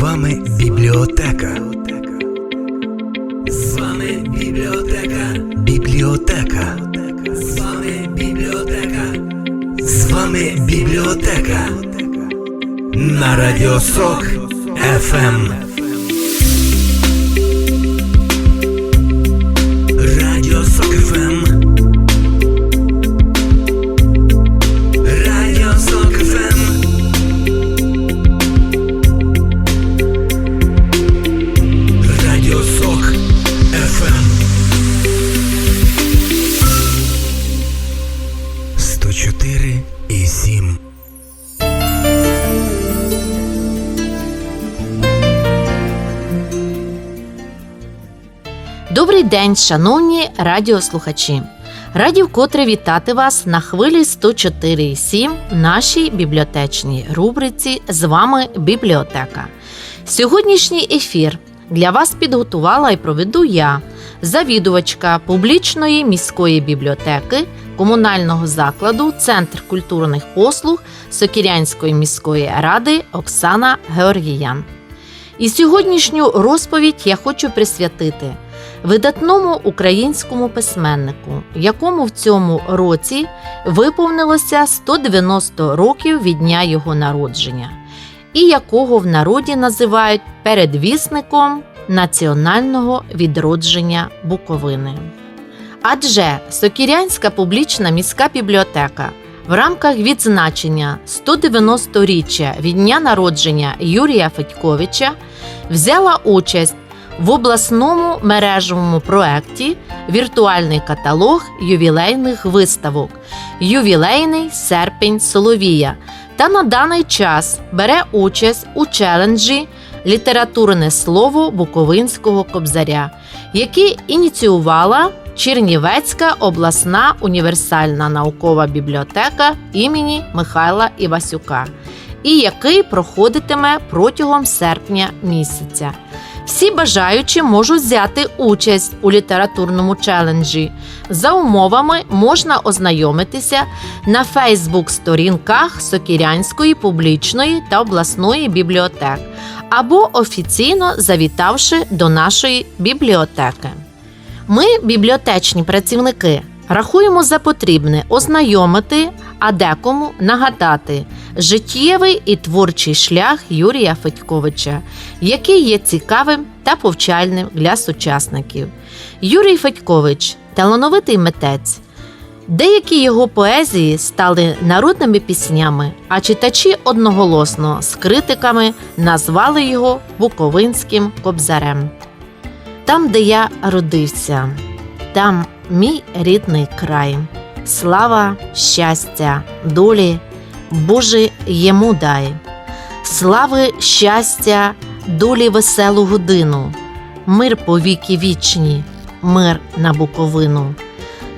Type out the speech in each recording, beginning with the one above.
вами бібліотека. З вами бібліотека. Бібліотека. З вами бібліотека. З вами бібліотека. На Радіо Сок ФМ. Радіо Сок ФМ. День, шановні радіослухачі. Раді вкотре вітати вас на хвилі 104,7 в нашій бібліотечній рубриці з вами бібліотека. Сьогоднішній ефір для вас підготувала і проведу я, завідувачка публічної міської бібліотеки комунального закладу Центр культурних послуг Сокірянської міської ради Оксана Георгіян. І сьогоднішню розповідь я хочу присвятити видатному українському письменнику, якому в цьому році виповнилося 190 років від дня його народження, і якого в народі називають передвісником національного відродження Буковини. Адже Сокірянська публічна міська бібліотека в рамках відзначення 190-річчя від дня народження Юрія Федьковича взяла участь в обласному мережевому проєкті Віртуальний каталог ювілейних виставок Ювілейний серпень Соловія. Та на даний час бере участь у челенджі Літературне слово Буковинського кобзаря, який ініціювала Чернівецька обласна універсальна наукова бібліотека імені Михайла Івасюка, і який проходитиме протягом серпня місяця. Всі бажаючі можуть взяти участь у літературному челенджі. За умовами можна ознайомитися на Фейсбук-сторінках Сокірянської публічної та обласної бібліотек або офіційно завітавши до нашої бібліотеки. Ми, бібліотечні працівники, рахуємо за потрібне ознайомити, а декому нагадати життєвий і творчий шлях Юрія Федьковича, який є цікавим та повчальним для сучасників. Юрій Федькович талановитий митець. Деякі його поезії стали народними піснями, а читачі одноголосно з критиками назвали його Буковинським кобзарем. Там, де я родився, там мій рідний край, слава, щастя, долі, Боже йому дай, слави, щастя, долі веселу годину, мир по віки вічні, мир на Буковину.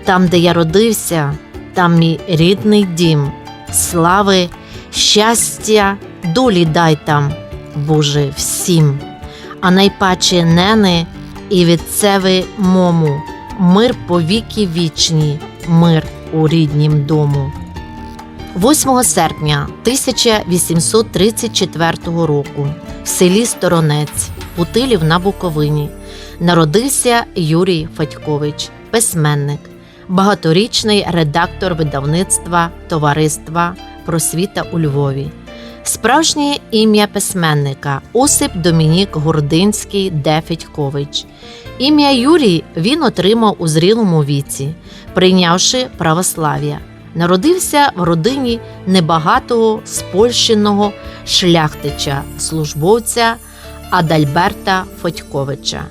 Там, де я родився, там мій рідний дім, слави, щастя, долі дай там, Боже, всім, а найпаче нени і відцеви мому, мир по віки вічні, мир у ріднім дому. 8 серпня 1834 року в селі Сторонець Путилів на Буковині народився Юрій Федькович, письменник, багаторічний редактор видавництва Товариства Просвіта у Львові. Справжнє ім'я письменника Осип Домінік Гординський Де Федькович. Ім'я Юрій він отримав у зрілому віці, прийнявши православ'я. Народився в родині небагатого спольщеного шляхтича, службовця Адальберта Федьковича.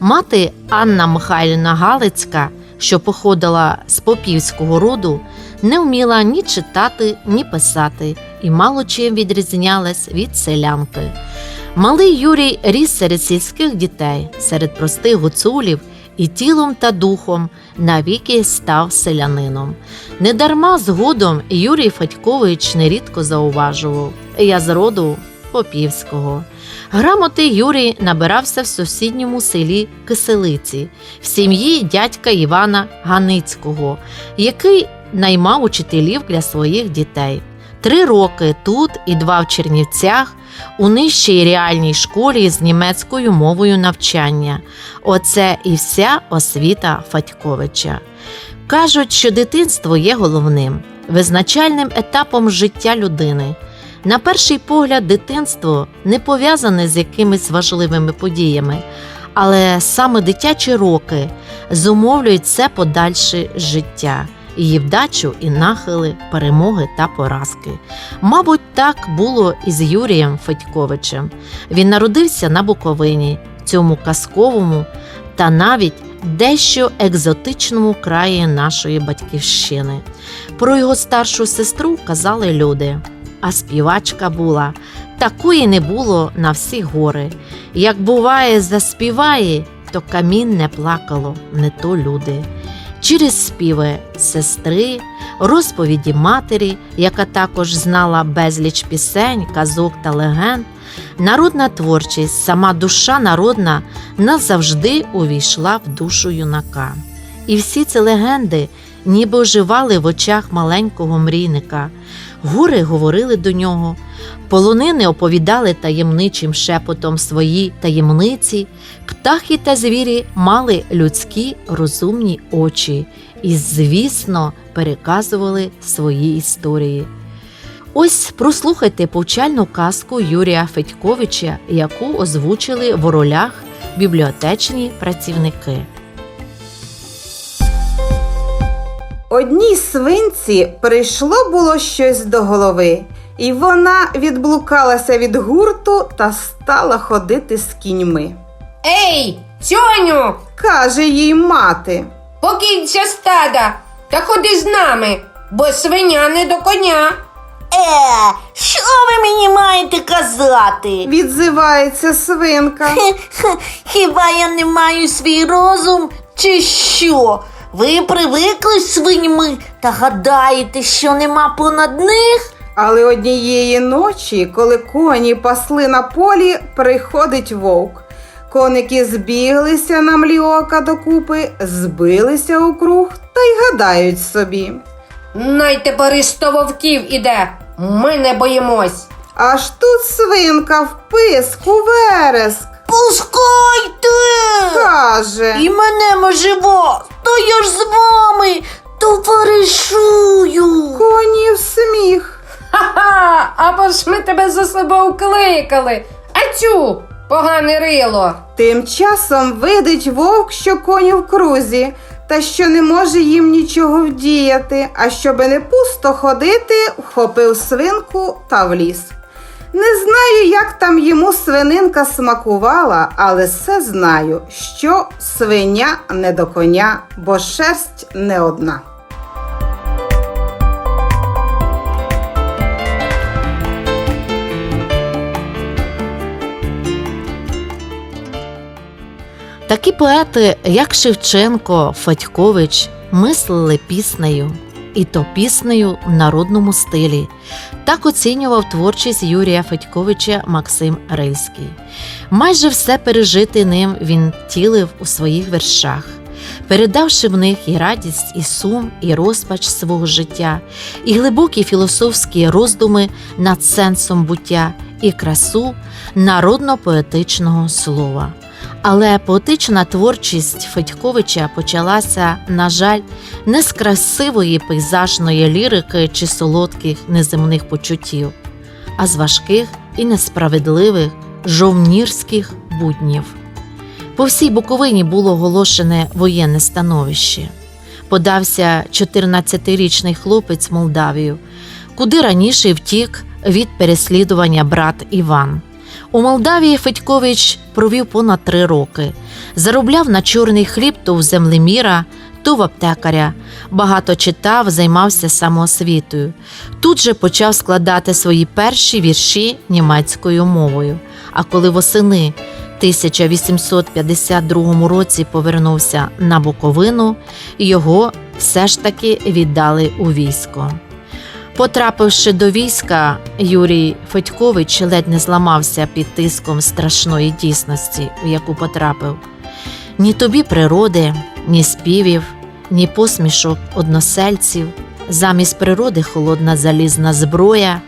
Мати Анна Михайлівна Галицька, що походила з попівського роду, не вміла ні читати, ні писати і мало чим відрізнялась від селянки. Малий Юрій ріс серед сільських дітей, серед простих гуцулів і тілом та духом навіки став селянином. Недарма згодом Юрій Федькович нерідко зауважував я з роду Попівського. Грамоти Юрій набирався в сусідньому селі Киселиці, в сім'ї дядька Івана Ганицького, який наймав учителів для своїх дітей. Три роки тут і два в Чернівцях у нижчій реальній школі з німецькою мовою навчання. Оце і вся освіта Фатьковича. Кажуть, що дитинство є головним, визначальним етапом життя людини. На перший погляд, дитинство не пов'язане з якимись важливими подіями, але саме дитячі роки зумовлюють все подальше життя, її вдачу і нахили, перемоги та поразки. Мабуть, так було і з Юрієм Федьковичем. Він народився на Буковині, цьому казковому та навіть дещо екзотичному краї нашої батьківщини. Про його старшу сестру казали люди, а співачка була. Такої не було на всі гори. Як буває, заспіває, то камін не плакало, не то люди. Через співи сестри, розповіді матері, яка також знала безліч пісень, казок та легенд, народна творчість, сама душа народна назавжди увійшла в душу юнака. І всі ці легенди ніби оживали в очах маленького мрійника. Гори говорили до нього, полонини оповідали таємничим шепотом свої таємниці, птахи та звірі мали людські розумні очі і, звісно, переказували свої історії. Ось прослухайте повчальну казку Юрія Федьковича, яку озвучили в ролях бібліотечні працівники. Одній свинці прийшло було щось до голови, і вона відблукалася від гурту та стала ходити з кіньми. Ей, цьоню, Каже їй мати. покинься стада та ходи з нами, бо свиня не до коня. Е, що ви мені маєте казати? Відзивається свинка. Хе, Хіба я не маю свій розум, чи що? Ви привикли з свиньми та гадаєте, що нема понад них? Але однієї ночі, коли коні пасли на полі, приходить вовк. Коники збіглися на млі ока докупи, збилися у круг та й гадають собі. Най тепер із сто вовків іде. Ми не боїмось. Аж тут свинка в писку вереск Пускайте! каже. І мене моживо, то я ж з вами товаришую. Коні в сміх. Ха-ха, або ж ми тебе за собою кликали. А цю погане рило. Тим часом видить вовк, що коні в крузі, та що не може їм нічого вдіяти, а щоби не пусто ходити, вхопив свинку та вліз. Не знаю, як там йому свининка смакувала, але все знаю, що свиня не до коня, бо шерсть не одна. Такі поети, як Шевченко, Федькович, мислили піснею, і то піснею в народному стилі. Так оцінював творчість Юрія Федьковича Максим Рильський. Майже все пережите ним він тілив у своїх вершах, передавши в них і радість, і сум, і розпач свого життя, і глибокі філософські роздуми над сенсом буття, і красу народно-поетичного слова. Але поетична творчість Федьковича почалася, на жаль, не з красивої пейзажної лірики чи солодких неземних почуттів, а з важких і несправедливих жовнірських буднів. По всій Буковині було оголошене воєнне становище. Подався 14-річний хлопець Молдавію, куди раніше втік від переслідування брат Іван. У Молдавії Федькович провів понад три роки. Заробляв на чорний хліб то в землеміра, то в аптекаря. Багато читав, займався самоосвітою. Тут же почав складати свої перші вірші німецькою мовою. А коли восени 1852 році повернувся на Буковину, його все ж таки віддали у військо. Потрапивши до війська, Юрій Федькович ледь не зламався під тиском страшної дійсності, в яку потрапив. Ні тобі природи, ні співів, ні посмішок односельців, замість природи холодна залізна зброя,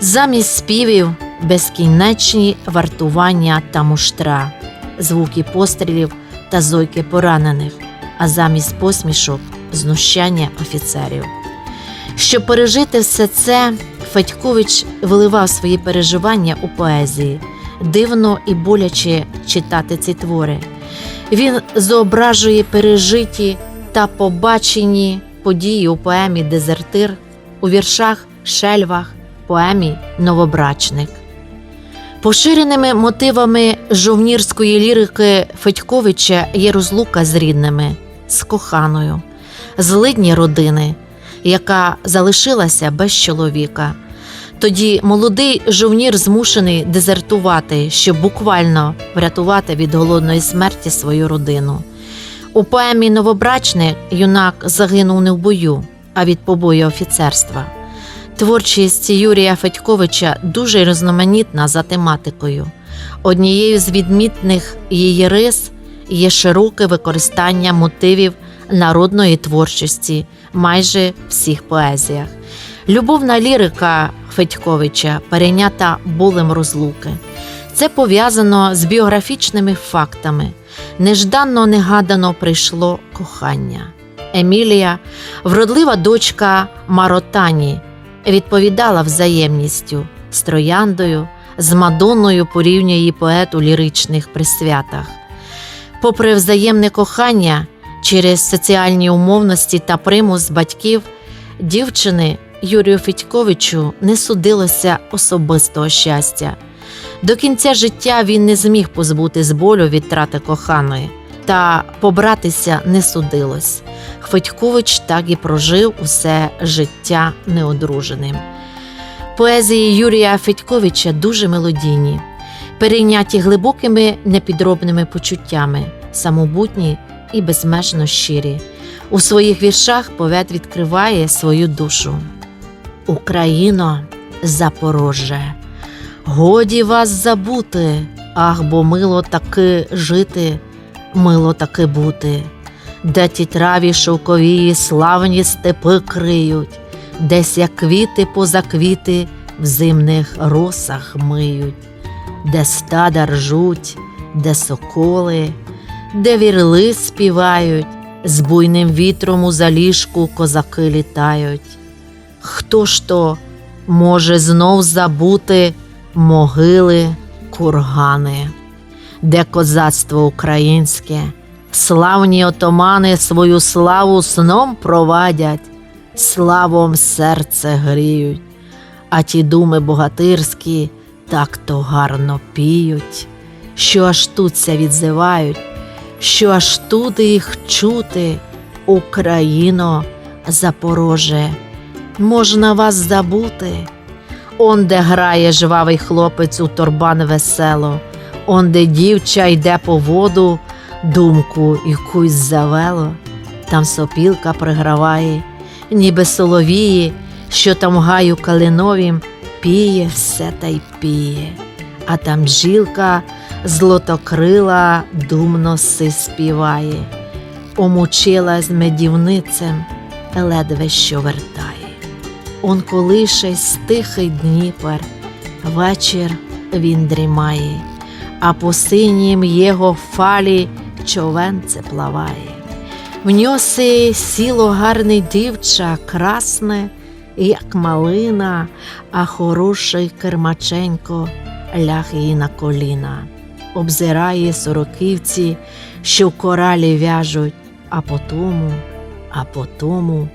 замість співів безкінечні вартування та муштра, звуки пострілів та зойки поранених, а замість посмішок знущання офіцерів. Щоб пережити все це, Федькович виливав свої переживання у поезії. Дивно і боляче читати ці твори. Він зображує пережиті та побачені події у поемі Дезертир, у віршах Шельвах, поемі Новобрачник. Поширеними мотивами жовнірської лірики Федьковича є розлука з рідними, з коханою, злидні родини, яка залишилася без чоловіка. Тоді молодий жовнір змушений дезертувати, щоб буквально врятувати від голодної смерті свою родину. У поемі Новобрачник юнак загинув не в бою, а від побою офіцерства. Творчість Юрія Федьковича дуже різноманітна за тематикою. Однією з відмітних її рис є широке використання мотивів народної творчості майже всіх поезіях. Любовна лірика Федьковича перейнята болем розлуки. Це пов'язано з біографічними фактами. Нежданно негадано прийшло кохання. Емілія, вродлива дочка Маротані, відповідала взаємністю з трояндою, з Мадонною порівнює її поет у ліричних присвятах. Попри взаємне кохання, через соціальні умовності та примус батьків, дівчини Юрію Федьковичу не судилося особистого щастя. До кінця життя він не зміг позбути з болю від трати коханої, та побратися не судилось. Федькович так і прожив усе життя неодруженим. Поезії Юрія Федьковича дуже мелодійні, перейняті глибокими непідробними почуттями, самобутні і безмежно щирі. У своїх віршах поет відкриває свою душу. Україно, Запорожжя, годі вас забути, ах, бо мило таки жити, мило таки бути, де ті траві шовковії славні степи криють, десь як квіти поза в зимних росах миють, де стада ржуть, де соколи, де вірли співають, з буйним вітром у заліжку козаки літають. Хто ж то може знов забути могили, кургани, де козацтво українське, славні отомани свою славу сном провадять, славом серце гріють, а ті думи богатирські так то гарно піють, що аж тут ся відзивають, що аж тут їх чути, Україно, Запороже. Можна вас забути. Он де грає жвавий хлопець у торбан весело, он де дівча йде по воду, думку якусь завело, там сопілка приграває, ніби соловії, що там гаю калиновім піє все та й піє, а там жілка злотокрила думно си співає, омучилась медівницем, ледве що вертає. Он колишесь тихий Дніпер, вечір він дрімає, а по синім його фалі човенце плаває. В ньоси сіло гарне дівча, красне, як малина, а хороший кермаченько ляг їй на коліна, обзирає сороківці, що в коралі в'яжуть, а потому, а потому.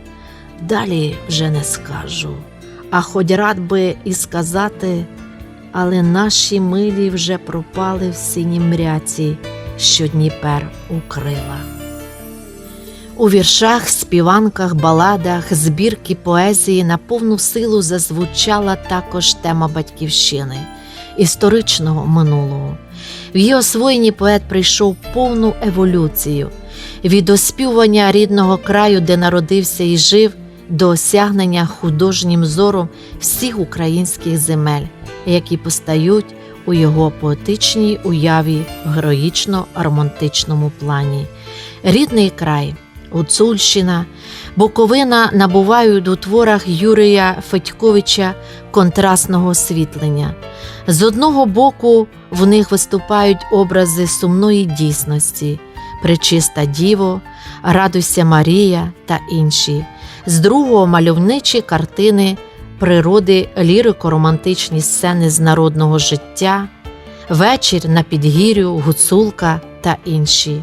Далі вже не скажу, а хоч рад би і сказати, але наші милі вже пропали в синій мряці, що Дніпер укрила. У віршах, співанках, баладах, збірки поезії на повну силу зазвучала також тема батьківщини, історичного минулого. В її освоєнні поет прийшов повну еволюцію від оспівування рідного краю, де народився і жив, до осягнення художнім зором всіх українських земель, які постають у його поетичній уяві в героїчно-романтичному плані. Рідний край, Гуцульщина, Буковина набувають у творах Юрія Федьковича контрастного освітлення. З одного боку в них виступають образи сумної дійсності, Пречиста Діво, Радуйся Марія та інші. З другого мальовничі картини природи, лірико-романтичні сцени з народного життя, вечір на підгір'ю, гуцулка та інші.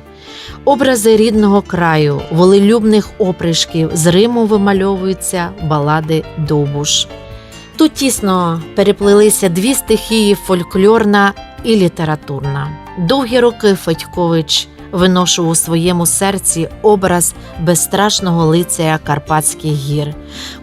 Образи рідного краю, волелюбних опришків з Риму вимальовуються балади Довбуш. Тут тісно переплилися дві стихії фольклорна і літературна. Довгі роки Федькович виношував у своєму серці образ безстрашного лицея Карпатських гір,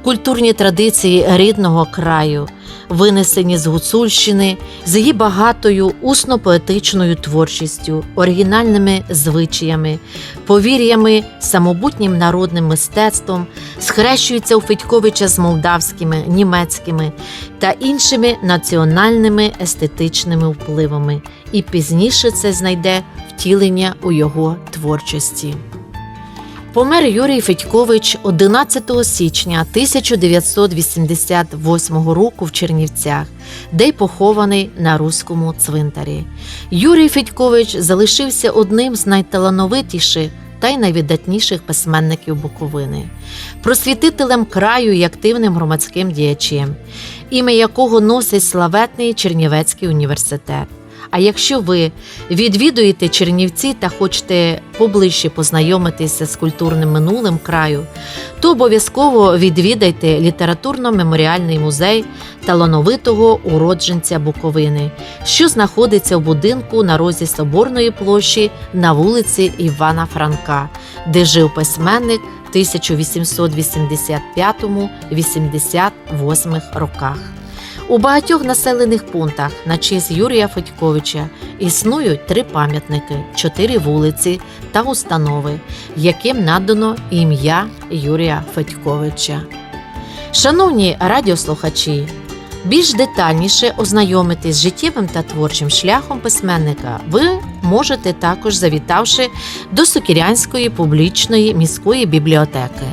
культурні традиції рідного краю, винесені з Гуцульщини, з її багатою усно-поетичною творчістю, оригінальними звичаями, повір'ями, самобутнім народним мистецтвом, схрещуються у Федьковича з молдавськими, німецькими та іншими національними естетичними впливами, і пізніше це знайде втілення у його творчості. Помер Юрій Федькович 11 січня 1988 року в Чернівцях, де й похований на Руському цвинтарі. Юрій Федькович залишився одним з найталановитіших та й найвидатніших письменників Буковини, просвітителем краю і активним громадським діячем, ім'я якого носить славетний Чернівецький університет. А якщо ви відвідуєте Чернівці та хочете поближче познайомитися з культурним минулим краю, то обов'язково відвідайте літературно-меморіальний музей талановитого уродженця Буковини, що знаходиться в будинку на розі Соборної площі на вулиці Івана Франка, де жив письменник в 1885-88 роках. У багатьох населених пунктах на честь Юрія Федьковича існують три пам'ятники, чотири вулиці та установи, яким надано ім'я Юрія Федьковича. Шановні радіослухачі, більш детальніше ознайомитись з життєвим та творчим шляхом письменника ви можете також завітавши до Сокірянської публічної міської бібліотеки,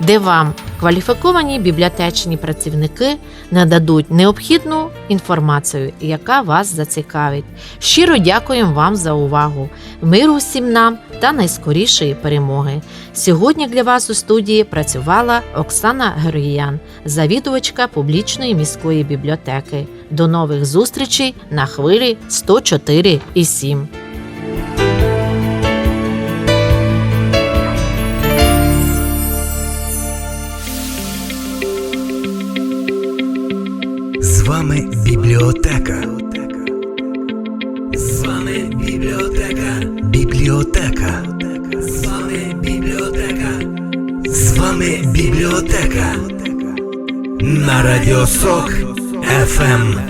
де вам кваліфіковані бібліотечні працівники нададуть необхідну інформацію, яка вас зацікавить. Щиро дякуємо вам за увагу. Миру всім нам та найскорішої перемоги. Сьогодні для вас у студії працювала Оксана Героїян, завідувачка публічної міської бібліотеки. До нових зустрічей на хвилі 104,7. Бібліотека. З вами бібліотека. Бібліотека. З вами бібліотека. З вами бібліотека. На радіосок FM.